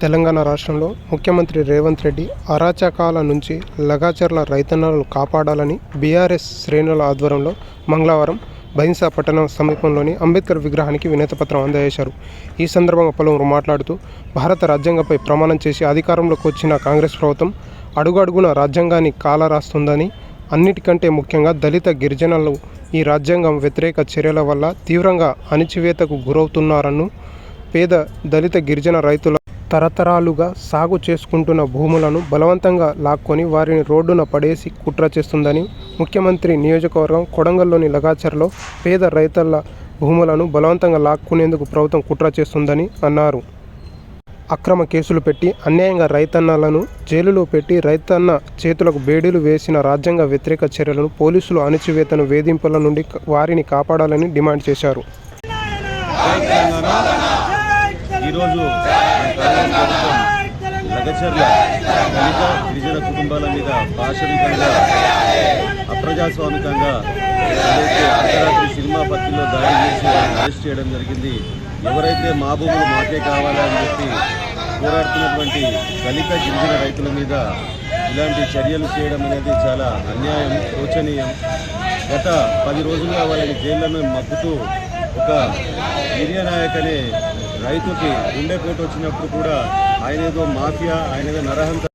తెలంగాణ రాష్ట్రంలో ముఖ్యమంత్రి రేవంత్ రెడ్డి అరాచకాల నుంచి లగాచర్ల రైతన్నలను కాపాడాలని బీఆర్ఎస్ శ్రేణుల ఆధ్వర్యంలో మంగళవారం బైన్సా పట్టణం సమీపంలోని అంబేద్కర్ విగ్రహానికి వినతిపత్రం అందజేశారు. ఈ సందర్భంగా పలువురు మాట్లాడుతూ భారత రాజ్యాంగంపై ప్రమాణం చేసి అధికారంలోకి వచ్చిన కాంగ్రెస్ ప్రభుత్వం అడుగడుగున రాజ్యాంగాన్ని కాలరాస్తుందని అన్నిటికంటే ముఖ్యంగా దళిత గిరిజనులు ఈ రాజ్యాంగం వ్యతిరేక చర్యల వల్ల తీవ్రంగా అణిచివేతకు గురవుతున్నారను పేద దళిత గిరిజన రైతుల తరతరాలుగా సాగు చేసుకుంటున్న భూములను బలవంతంగా లాక్కొని వారిని రోడ్డున పడేసి కుట్ర చేస్తుందని ముఖ్యమంత్రి నియోజకవర్గం కొడంగల్లోని లగాచర్లో పేద రైతుల భూములను బలవంతంగా లాక్కునేందుకు ప్రభుత్వం కుట్ర చేస్తుందని అన్నారు. అక్రమ కేసులు పెట్టి అన్యాయంగా రైతన్నలను జైలులో పెట్టి రైతన్న చేతులకు బేడీలు వేసిన రాజ్యాంగ వ్యతిరేక చర్యలను పోలీసులు అణిచివేతను వేధింపుల నుండి వారిని కాపాడాలని డిమాండ్ చేశారు. ఈరోజు ప్రభుత్వం లగచర్ల దళిత గిరిజన కుటుంబాల మీద పాశవికంగా అప్రజాస్వామికంగా అర్ధరాత్రి సినిమా పత్రిలో దాడి చేసి అరెస్ట్ చేయడం జరిగింది ఎవరైతే మా భూములు మాకే కావాలని చెప్పి పోరాడుతున్నటువంటి దళిత గిరిజన రైతుల మీద ఇలాంటి చర్యలు చేయడం అనేది చాలా అన్యాయం శోచనీయం. గత పది రోజులుగా వాళ్ళని జైళ్ళను మగ్గుతూ ఒక గిరియ నాయక్ అనే రైతుకి గుండెపోటు వచ్చినప్పుడు కూడా ఆయన ఏదో మాఫియా ఆయన ఏదో నరహంత